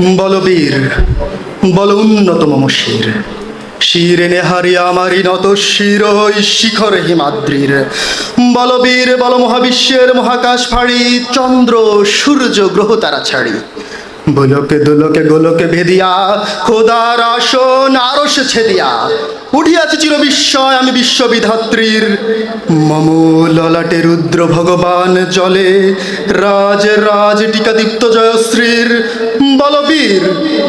বলবীর, বল উন্নতম মম শির নেহারি আমারি নত শির শিখর হিমাদ্রির। বলবীর, বল মহাবিশ্বের মহাকাশ ফাড়ি, চন্দ্র, সূর্য, গ্রহ তারা ছাড়ি। বলকে, দুলোকে, গোলকে ভেদিয়া, খোদার আসন আরস ছেদিয়া। উঠিয়াছে চির বিস্ময় আমি বিশ্ববিধাত্রীর। মম ললাটে রুদ্র ভগবান জলে, রাজ রাজ টিকাদীপ্ত জয়শ্রীর। বলবীর,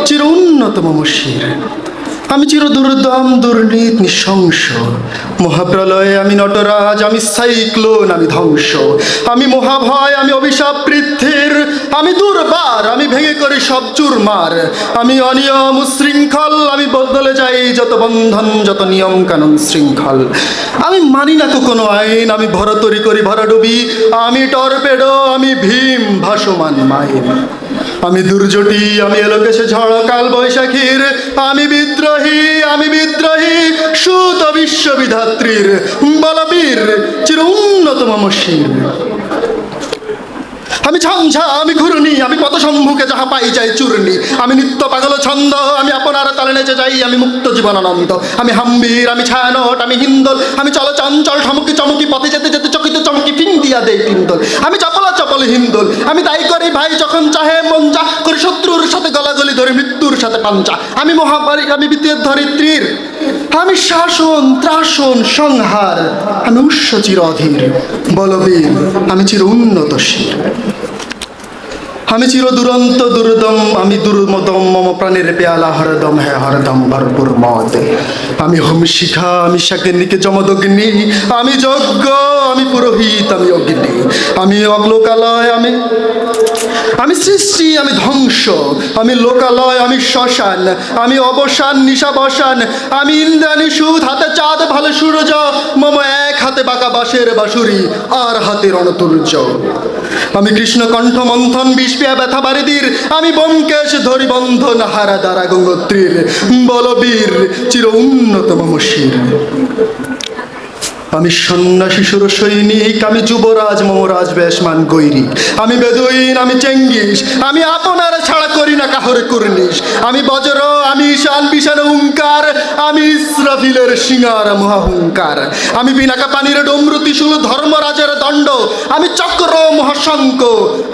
চির উন্নত মম শির। আমি চির দুর্দম দুর্নীত, নৃশংস। মহাপ্রলয়ে আমি নটরাজ, আমি সাইক্লোন, আমি ধ্বংস। আমি মহাভয়, আমি অভিশাপ পৃথ্বীর আমি দুর্বার, আমি ভেঙে করি সব চুরমার। আমি অনিয়ম উশৃঙ্খল, আমি বদলে যাই যত বন্ধন, যত নিয়ম কানুন শৃঙ্খল। আমি মানি না কো কোনো আইন, আমি ভরতরি করি ভরাডুবি। আমি টর্পেডো, আমি ভীম, ভাসমান মাইন আমি দুর্জটি, আমি এলোকেশে ঝড়, কাল বৈশাখীর। আমি বিদ্রোহী আমি বিদ্রোহী, সুত বিশ্ববিধাত্রীর। বলবীর, চির উন্নত মম আমি ঝঞ্ঝা, আমি ঘূর্ণি, আমি পথ সম্মুখে যাহা পাই যাই চূর্ণি। আমি নিত্য পাগল ছন্দ, আমি আপনার তালে নেচে যাই, আমি মুক্ত জীবনানন্দ। আমি হাম্বির, আমি ছায়ানট, আমি হিন্দল। আমি চল চঞ্চল, ঠমকি চমকি, পথে যেতে যেতে চকিত চমকি ফিং দিয়া দেই পিন্দল। আমি চপলা চপল হিন্দল আমি তাই করি ভাই, যখন চাহে মন চা করি শত্রুর সাথে গলাগলি ধরে, মৃত্যুর সাথে পাঞ্চা আমি মহামারী আমি বিদ্যুৎ ধরিত্রীর আমি শাসন, ত্রাসন, সংহার, আমি উৎস চির অধীর। বলবীর, আমি চির উন্নত শির। আমি চির দুরন্ত দুর্দম, আমি দুর্মদম, মম প্রাণের পেয়ালা, হরদম, হে হরদম, ভরপুর মদ। আমি হোম শিখা আমি শাকিনীকে জমদগ্নি আমি যজ্ঞ, আমি পুরোহিত, আমি অগ্নি। আমি অগ্লোকালয়, আমি আমি সৃষ্টি, আমি ধ্বংস। আমি লোকালয়, আমি শ্মশান, আমি অবসান, নিশাবসান, আমি ইন্দ্রাণী, সুদ হাতে চাঁদ, ভালো সূর্য, মম এক হাতে বাঁকা বাঁশের বাঁশুরি, আর হাতে রণতুর্য। আমি কৃষ্ণকণ্ঠ মন্থন, বিষপিয়া ব্যথা বারিদির, আমি বঙ্কেশ ধরি বন্ধন হারা দ্বারা গঙ্গোত্রীর বলবীর চির উন্নত মম শির আমি সন্ন্যাসী সুর সৈনিক, আমি যুবরাজ মমরাজ বেশমান গৈরিক। আমি বেদুইন, আমি চেঙ্গিস, আমি আপনার ছাড়া করি না কাহরে কুর্নিশ। আমি বজ্র, আমি ঈশান বিশান হুঙ্কার আমি ইসরাফিলের সিঙ্গার মহাহুঙ্কার আমি বিনাকা পানির ডমরু ত্রিশূল ধর্মরাজের দণ্ড, আমি চক্র মহাশঙ্ক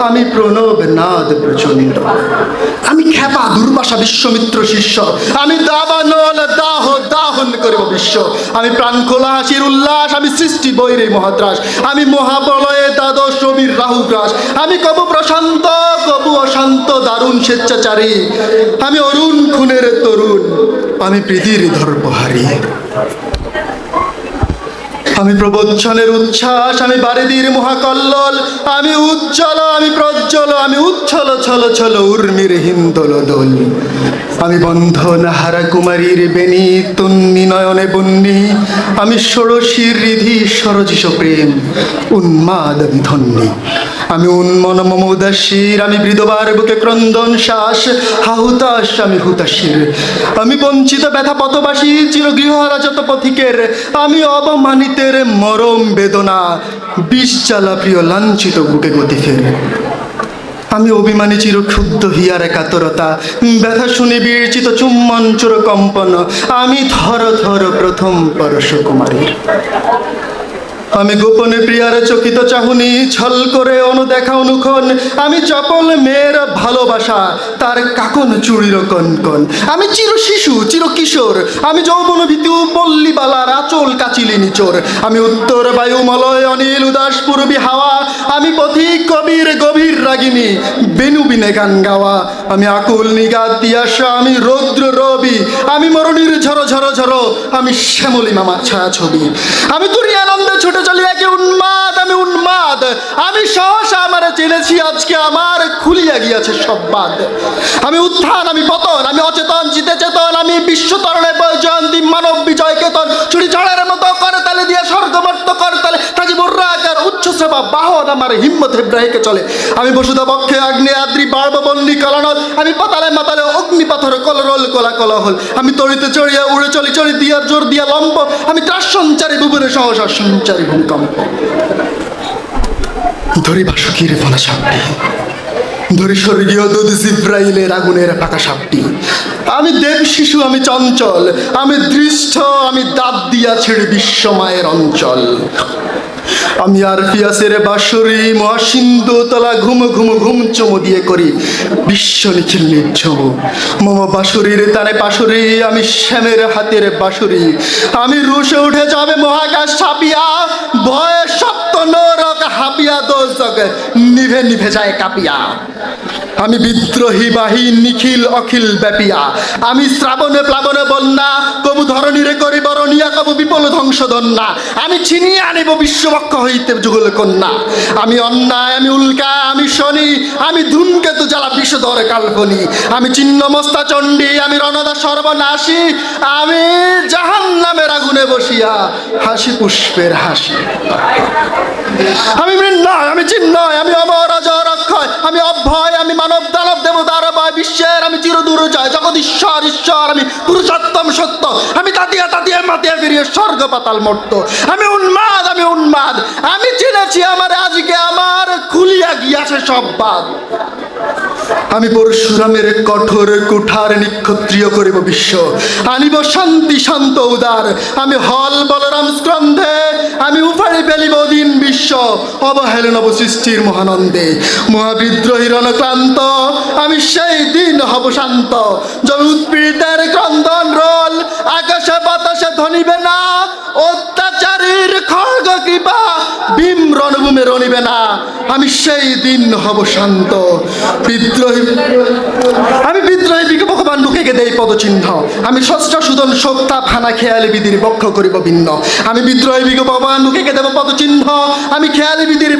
আমি প্রণব নাদ প্রচণ্ড। আমি খ্যাপা দুর্বাসা বিশ্বমিত্র শিষ্য, আমি দাবানল দাহ করিব বিশ্ব। আমি প্রাণ খোলা হাসির উল্লাস, আমি সৃষ্টি বৈরে মহাত্রাস আমি মহাপ্রলয়ে দ্বাদশ রবির রাহুগ্রাস। আমি কবু প্রশান্ত, কবু অশান্ত, দারুণ স্বেচ্ছাচারী। আমি অরুণ খুনের তরুণ। আমি প্রীতির ধর্মহারী। আমি প্রবচ্ছনের উচ্ছ্বাস, আমি বারিদির মহাকল্লল। আমি উজ্জ্বল, আমি প্রজ্জ্বল, আমি উচ্ছল, ছল ছল, উর্মির হিন্দল দোল আমি বন্ধন হারা কুমারীর বেনি তন্নি নয়নে বন্নি। আমি ষোড়শীর রিধি সরজিস প্রেম, উন্মাদ আমি আমি উন্মন মম উদাসীর আমি বৃদবার বুকে ক্রন্দন শ্বাস হাহুতাস আমি হুতাশির। আমি বঞ্চিত ব্যথা পথবাসী চির গৃহহারা যত পথিকের। আমি অবমানিতের মরম বেদনা, বিষ জ্বালা প্রিয় লাঞ্ছিত বুকে গতি ফের আমি অভিমানে চির ক্ষুব্ধ হিয়ার একাতরতা ব্যথা শুনে বিরচিত চুম্বন চোর কম্পন, আমি থর থর প্রথম পরশ কুমারীর আমি গোপনে প্রিয়ার চকিত চাহুনি ছল করে অনুদেখা অনুক্ষণ। আমি চপল মেয়ের ভালোবাসা, তার কাকন চুরির কনকন। আমি চির শিশু, চির কিশোর, আমি যৌবন ভীতু পল্লীবালার আচল কাচিলি নিচোর। আমি উত্তর বায়ু মলয় অনিল উদাস, পূর্বী হাওয়া। আমি পথিক, কবির, গভীর রাগিনী, বেনু বিনে গান গাওয়া। আমি আকুল নিগাদ তিয়াসা আমি রৌদ্র রবি। আমি মরণীর ঝরো ঝরো ঝরো, আমি শ্যামলী মামার ছায়া ছবি। আমি তুরি আনন্দে ছুটে চলি একে উন্মাদ, আমি উন্মাদ। আমি সহসা আমার জেনেছি, আজকে আমার খুলিয়া গিয়াছে সব বাদ আমি উত্থান, আমি পতন, আমি অচেতন, জিতে চেতন, আমি বিশ্ব তরণে জয়ন্তী মানব বিজয় কেতন চুরি ঝড়ের মতো করে তালে দিয়ে স্বর্গমর্ত করে সেবা বাহন আমার হিম্মত হেব্রাহিকে চলে। আমি বসুধা পক্ষে আগ্নে আদ্রি কলানল আমি পাতালে মাতালে অগ্নি পাথর কলরল কোলা আমি চড়িয়া উড়ে চলি, চড়ি দিয়ার জোর দিয়া লম্ব। আমি ত্রাস বুবুরে সহসা ভূমিকম্প। ধরি বাসুকির ফলা সাপটি। ধরি স্বর্গীয় দুধ আগুনের পাকা সাপটি। আমি দেব শিশু, আমি চঞ্চল। আমি দৃষ্ট আমি দাঁত দিয়া ছেড়ে বিশ্বমায়ের অঞ্চল। আমি আর পিয়াসের বাঁশরি মহাসিন্ধু তলা ঘুম ঘুম ঘুম চমু দিয়ে করি। বিশ্ব নিখিল নির্ঝম। মম বাঁশরির তানে পাশরি আমি শ্যামের হাতের বাঁশরি। আমি রুশে উঠে যাবে মহাকাশ ছাপিয়া, ভয়ে সপ্ত নরক হাপিয়া দোষ নিভে নিভে যায় কাপিয়া। আমি বিদ্রোহী, বাহী, নিখিল, অখিল ব্যাপিয়া। আমি শ্রাবণে, প্লাবনে বন্যা, কবু ধরণীরে করি বরণিয়া কবু বিপল ধ্বংস দন্যা আমি ছিনিয়ে আনিব বিশ্ববক্ষ হইতে যুগল কন্যা। আমি অন্যায়, আমি উল্কা, আমি শনি, আমি ধূমকেতু জ্বালা বিষধর কাল্পনি। আমি চিহ্ন মস্তা চণ্ডী, আমি রণদা সর্বনাশী। আমি জাহান নামের আগুনে বসিয়া হাসি পুষ্পের হাসি। আমি মৃন্ময় আমি চিন্ময় আমি অমর অজর অক্ষয় আমি অভয়, আমি মানব দানব দেবতার ভয় বিশ্বের আমি চিরদূর জয় জগদীশ্বর ঈশ্বর, আমি পুরুষোত্তম সত্য। আমি তাতিয়া তাতিয়া মাতিয়া ফিরিয়ে স্বর্গ পাতাল মর্ত। আমি উন্মাদ আমি উন্মাদ। আমি চিনেছি আমার, আজকে আমার খুলিয়া গিয়াছে সব বাদ। আমি পরশুরামের কঠোর, কুঠার, নিক্ষত্রিয় করিব বিশ্ব। আনিব শান্তি, শান্ত, উদার। আমি হল বলরাম স্কন্ধে, আমি উফাড়ি ফেলিব দিন বিশ্ব। অবহেলন সৃষ্টির মহানন্দে। মহাবিদ্রোহীর অনক্লান্ত আমি সেই দিন হব শান্ত। যখন উৎপীড়িতের ক্রন্দন রোল, আকাশে বাতাসে ধনিবে না। অত্যাচারীর খড়গ কৃপা, ভীম রণভূমে রণিবে না। আমি সেই দিন হব শান্ত। বিদ্রোহী আমি বিদ্রোহী বিকে ভগবান লোকেকে দেই পদচিহ্ন। আমি ষষ্ঠ সুদন সত্তা ফানা খেয়ালি বিধির বক্ষ করিব ভিন্ন। আমি বিদ্রোহী বিকে ভগবান লোকেকে দেব পদচিহ্ন। আমি খেয়ালি বিধির